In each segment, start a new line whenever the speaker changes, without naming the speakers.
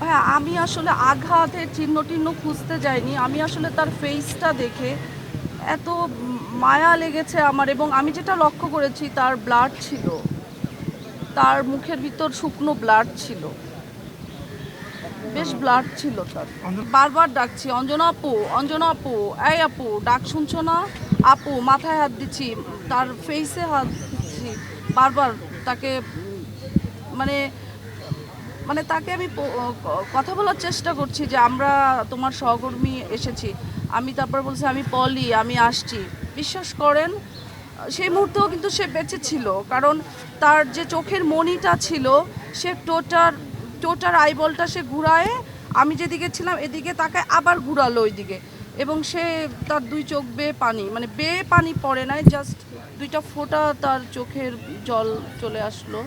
হ্যাঁ আমি আসলে আঘাতের চিহ্ন টিহ্ন খুঁজতে যাইনি। আমি আসলে তার ফেসটা দেখে এত মায়া লেগেছে আমার এবং আমি যেটা লক্ষ্য করেছি তার ব্লাড ছিল। তার মুখের ভিতর শুকনো ব্লাড ছিল। বেশ ব্লাড ছিল তার। বারবার ডাকছি অঞ্জনা আপু অঞ্জনা আপু এই আপু ডাক শুনছো না? আপু মাথায় হাত দিচ্ছি তার ফেসে হাত দিচ্ছি। বারবার তাকে মানে মানে তাকে আমি কথা বলার চেষ্টা করছি যে আমরা তোমার সহকর্মী এসেছি। আমি তারপর বলছি, আমি পলি, আমি আসছি। বিশ্বাস করেন, সেই মুহূর্তেও কিন্তু সে বেঁচে ছিল। কারণ তার যে চোখের মণিটা ছিল, সে টোটার টোটার আইবলটা সে ঘুরায়। আমি যেদিকে ছিলাম, এদিকে তাকে আবার ঘুরালো ওইদিকে। এবং সে তার দুই চোখ বেয়ে পানি মানে বেয়ে পানি পড়ে নাই, জাস্ট দুইটা ফোঁটা তার চোখের জল চলে আসলো।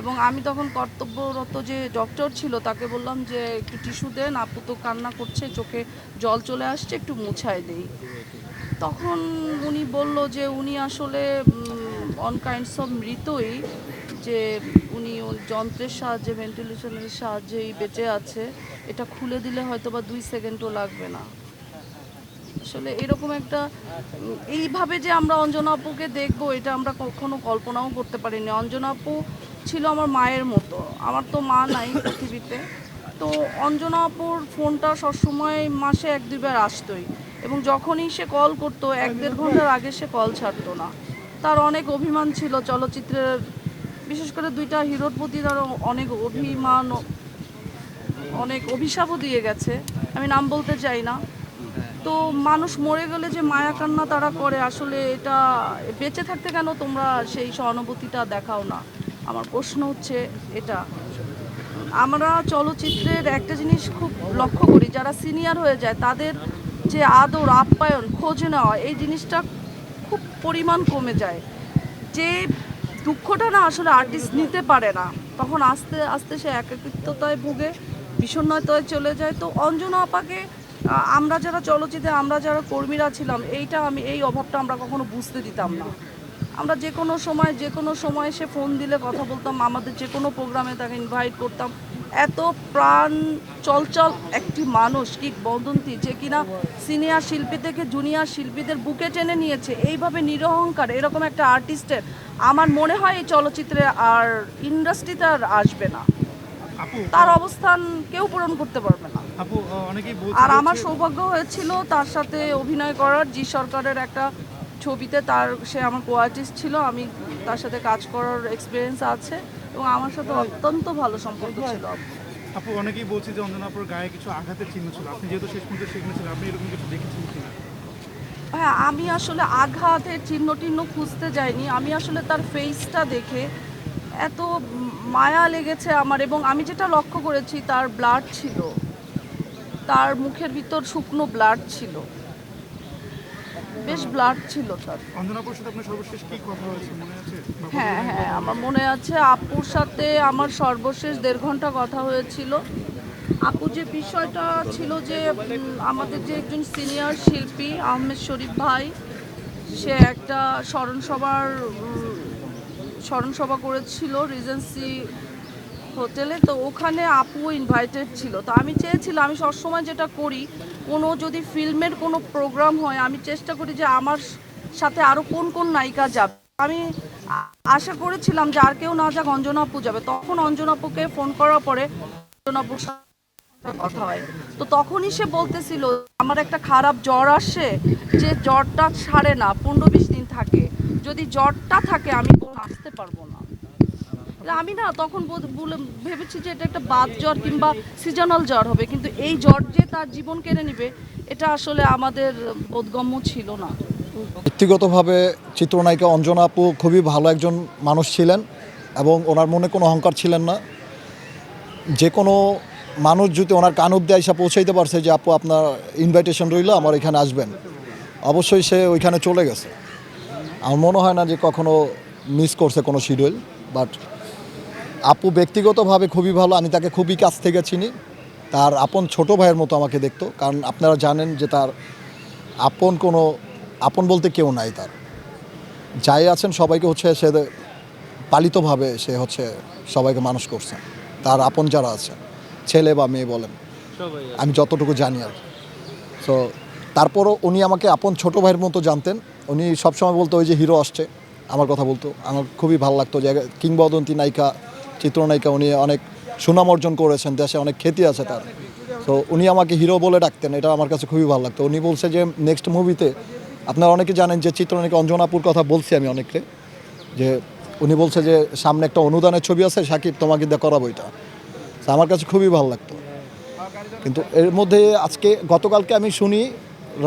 এবং আমি তখন কর্তব্যরত যে ডক্টর ছিল, তাকে বললাম যে একটু টিস্যু দেন, আপু তো কান্না করছে, চোখে জল চলে আসছে, একটু মুছায় দেই। তখন উনি বলল যে উনি আসলে অন কাইন্ডস অফ মৃতই, যে উনি যন্ত্রের সাহায্যে ভেন্টিলেশনের সাহায্যেই বেঁচে আছে। এটা খুলে দিলে হয়তো বা দুই সেকেন্ডও লাগবে না। আসলে এরকম একটা এইভাবে যে আমরা অঞ্জনা দেখব, এটা আমরা কখনো কল্পনাও করতে পারিনি। অঞ্জনা আপু ছিল আমার মায়ের মতো। আমার তো মা নাই পৃথিবীতে। তো অঞ্জনা আপুর ফোনটা সবসময় মাসে এক দুইবার আসতোই। এবং যখনই সে কল করতো, এক দেড় ঘণ্টার আগে সে কল ছাড়তো না। তার অনেক অভিমান ছিল চলচ্চিত্রের, বিশেষ করে দুইটা হিরোর প্রতি তার অনেক অভিমান, অনেক অভিশাপও দিয়ে গেছে। আমি নাম বলতে চাই না। তো মানুষ মরে গেলে যে মায়া কান্না তারা করে, আসলে এটা বেঁচে থাকতে কেন তোমরা সেই সহানুভূতিটা দেখাও না? আমার প্রশ্ন হচ্ছে এটা। আমরা চলচ্চিত্রের একটা জিনিস খুব লক্ষ্য করি, যারা সিনিয়র হয়ে যায়, তাদের যে আদর, আপ্যায়ন, খোঁজ নেওয়া, এই জিনিসটা খুব পরিমাণ কমে যায়। যে দুঃখটা না আসলে আর্টিস্ট নিতে পারে না, তখন আস্তে আস্তে সে একাকিত্বতায় ভুগে, বিষণ্ণতায় চলে যায়। তো অঞ্জনা আপাকে আমরা যারা চলচ্চিত্রে, আমরা যারা কর্মীরা ছিলাম, এইটা আমি, এই অভাবটা আমরা কখনো বুঝতে দিতাম না। আমরা যে কোনো সময় যে কোনো সময় সে ফোন দিলে কথা বলতাম আমাদের যে কোনো প্রোগ্রামে তাকে ইনভাইট করতাম। এত প্রাণ চলচল একটি মানুষ কি বদন্তি যে কিনা সিনিয়র শিল্পী থেকে জুনিয়র শিল্পীদের বুকে টেনে নিয়েছে। এইভাবে নিরহংকার এরকম একটা আর্টিস্টের আমার মনে হয় এই চলচ্চিত্রে আর ইন্ডাস্ট্রিতে আর আসবে না। তার অবস্থান কেউ পূরণ করতে পারবে না। আর আমার সৌভাগ্য হয়েছিল তার সাথে অভিনয় করার জি সরকারের একটা ছবিতে তার সে আমার কো আর্টিস্ট ছিল আমি তার সাথে কাজ করার এক্সপিরিয়েন্স আছে এবং আমার সাথে অত্যন্ত ভালো সম্পর্ক ছিল।
আপু অনেকেই বলছে যে অঞ্জনাপুর গায়ে কিছু আঘাতের চিহ্ন ছিল। আপনি যেহেতু শেষ পর্যন্ত সেখানে ছিলেন আপনি এরকম কিছু দেখেছেন কিনা?
হ্যাঁ আমি আসলে আঘাতের চিহ্ন টিহ্ন খুঁজতে যাইনি। আমি আসলে তার ফেসটা দেখে এত মায়া লেগেছে আমার এবং আমি যেটা লক্ষ্য করেছি তার ব্লাড ছিল। তার মুখের ভিতর শুকনো ব্লাড ছিল। বেশ ব্লাড ছিল তার।
অঞ্জনাপুর সাথে আপনার সর্বশেষ কি কথা হয়েছে মনে আছে?
হ্যাঁ হ্যাঁ আমার মনে আছে আপুর সাথে আমার সর্বশেষ দেড় ঘণ্টা কথা হয়েছিল। আপু যে বিষয়টা ছিল যে আমাদের যে একজন সিনিয়র শিল্পী আহমেদ শরীফ ভাই সে একটা স্মরণ সভার উম, করেছিল রিজেন্সি হোটেলে। তো ওখানে আপু ইনভাইটেড ছিল। তো আমি চেয়েছিলাম আমি সবসময় যেটা করি কোনো যদি ফিল্মের কোনো প্রোগ্রাম হয়, আমি চেষ্টা করি যে আমার সাথে আরও কোন কোন নায়িকা যাবে। আমি আশা করেছিলাম যে আর কেউ না যাক, অঞ্জনা আপু যাবে। তখন অঞ্জনা আপুকে ফোন করার পরে অঞ্জনা আপুর সাথে কথা হয়। তো তখনই সে বলতেছিল, আমার একটা খারাপ জ্বর আসে, যে জ্বরটা ছাড়ে না, পনেরো বিশ দিন থাকে। যদি জ্বরটা থাকে, আমি আসতে পারব না। আমি না তখন ভেবেছি যে এটা একটা বাদ জ্বর কিংবা সিজনাল জ্বর হবে, কিন্তু এই জ্বর যে তার জীবন কেড়ে নেবে, এটা আসলে আমাদের বোধগম্য ছিল না।
ব্যক্তিগতভাবে চিত্রনায়িকা অঞ্জনা আপু খুবই ভালো একজন মানুষ ছিলেন এবং ওনার মনে কোনো অহংকার ছিলেন না। যে কোনো মানুষ যদি ওনার কান অব্দি এসে পৌঁছাইতে পারছে যে, আপু, আপনার ইনভাইটেশন রইল, আমার এখানে আসবেন। অবশ্যই সে ওইখানে চলে গেছে। আমার মনে হয় না যে কখনো মিস করছে কোনো শিডিউল বাট আপু ব্যক্তিগতভাবে খুবই ভালো আমি তাকে খুবই কাছ থেকে চিনি। তার আপন ছোট ভাইয়ের মতো আমাকে দেখতো কারণ আপনারা জানেন যে তার আপন কোনো আপন বলতে কেউ নাই তার। যাই আছেন সবাইকে হচ্ছে সে পালিতভাবে সে হচ্ছে সবাইকে মানুষ করছে। তার আপন যারা আছে ছেলে বা মেয়ে বলেন আমি যতটুকু জানি আর সো তারপরও উনি আমাকে আপন ছোট ভাইয়ের মতো জানতেন। উনি সবসময় বলতো ওই যে হিরো আসছে। আমার কথা বলতো। আমার খুবই ভালো লাগতো যে কিংবদন্তি নায়িকা চিত্রনায়িকা উনি অনেক সুনাম অর্জন করেছেন, দেশে অনেক খ্যাতি আছে তার। তো উনি আমাকে হিরো বলে ডাকতেন, এটা আমার কাছে খুবই ভালো লাগতো। উনি বলছে যে নেক্সট মুভিতে আপনারা অনেকে জানেন যে, চিত্রনায়িকা অঞ্জনাপুর কথা বলছি আমি অনেককে, যে উনি বলছে যে, সামনে একটা অনুদানের ছবি আছে, সাকিব তোমাকে দিয়ে করাবো এটা। আমার কাছে খুবই ভালো লাগতো। কিন্তু এর মধ্যে আজকে, গতকালকে আমি শুনি,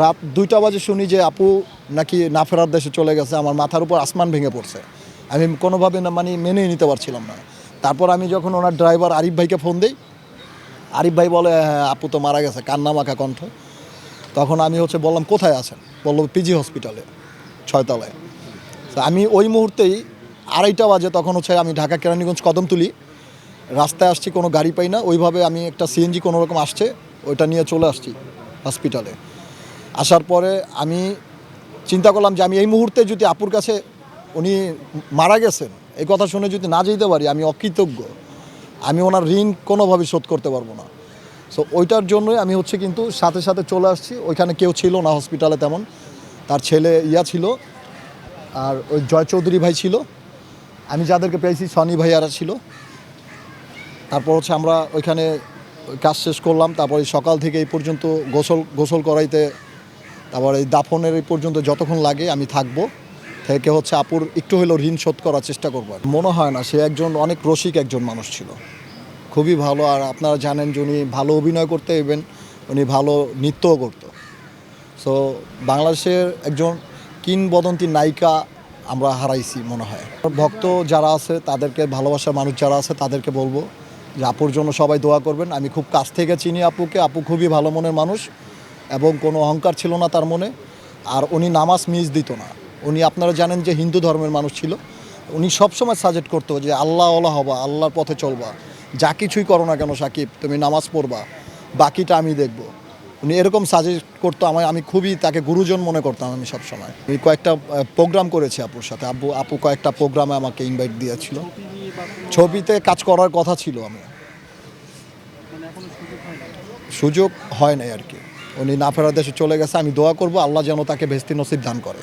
রাত দুইটা বাজে শুনি যে, আপু নাকি না ফেরার দেশে চলে গেছে, আমার মাথার উপর আসমান ভেঙে পড়ছে। আমি কোনোভাবে না মানে মেনেই নিতে পারছিলাম না। তারপর আমি যখন ওনার ড্রাইভার আরিফ ভাইকে ফোন দিই, আরিফ ভাই বলে হ্যাঁ আপু তো মারা গেছে কান্না মাখা কণ্ঠ। তখন আমি হচ্ছে বললাম, কোথায় আছেন? বলল, পিজি হসপিটালে ছয়তলায়। তো আমি ওই মুহূর্তেই আড়াইটা বাজে তখন হচ্ছে আমি ঢাকা কেরানীগঞ্জ কদম তুলি রাস্তায় আসছি, কোনো গাড়ি পাই না। ওইভাবে আমি একটা সিএনজি কোনো রকম আসছে, ওইটা নিয়ে চলে আসছি হসপিটালে আসার পরে আমি চিন্তা করলাম যে আমি এই মুহূর্তে যদি আপুর কাছে উনি মারা গেছেন এই কথা শুনে যদি না যেতে পারি, আমি অকৃতজ্ঞ। আমি ওনার ঋণ কোনোভাবে শোধ করতে পারব না। সো ওইটার জন্যই আমি হচ্ছে কিন্তু সাথে সাথে চলে আসছি। ওইখানে কেউ ছিল না হসপিটালে তেমন। তার ছেলে ইয়া ছিল, আর ওই জয় চৌধুরী ভাই ছিল। আমি যাদেরকে পেয়েছি, সনি ভাইয়ারা ছিল। তারপর হচ্ছে আমরা ওইখানে কাজ শেষ করলাম। তারপরে সকাল থেকে এই পর্যন্ত গোসল গোসল করাইতে, তারপর এই দাফনের এই পর্যন্ত যতক্ষণ লাগে আমি থাকব। থেকে হচ্ছে আপুর একটু হলেও ঋণ শোধ করার চেষ্টা করব। মনে হয় না, সে একজন অনেক রসিক একজন মানুষ ছিল। খুবই ভালো, আর আপনারা জানেন যে উনি ভালো অভিনয় করতে ইভেন উনি ভালো নৃত্যও করতো। সো বাংলাদেশের একজন কিংবদন্তি নায়িকা আমরা হারাইছি মনে হয়। ভক্ত যারা আছে, তাদেরকে ভালোবাসার মানুষ যারা আছে, তাদেরকে বলব যে আপুর জন্য সবাই দোয়া করবেন। আমি খুব কাছ থেকে চিনি আপুকে। আপু খুবই ভালো মনের মানুষ এবং কোনো অহংকার ছিল না তার মনে। আর উনি নামাজ মিস দিত না। উনি আপনারা জানেন যে হিন্দু ধর্মের মানুষ ছিল। উনি সবসময় সাজেস্ট করতো যে আল্লাহ ওলা হবা, আল্লাহর পথে চলবা। যা কিছুই করো না কেন সাকিব, তুমি নামাজ পড়বা, বাকিটা আমি দেখব। উনি এরকম সাজেস্ট করতো আমায়, আমি খুবই তাকে গুরুজন মনে করতাম আমি সবসময়। উনি কয়েকটা প্রোগ্রাম করেছি আপুর সাথে। আপু আপু কয়েকটা প্রোগ্রামে আমাকে ইনভাইট দিয়েছিল। ছবিতে কাজ করার কথা ছিল আমি সুযোগ হয় নাই আর কি। উনি না ফেরার দেশে চলে গেছে, আমি দোয়া করব আল্লাহ যেন তাকে ভেস্তি নসিব দান করে।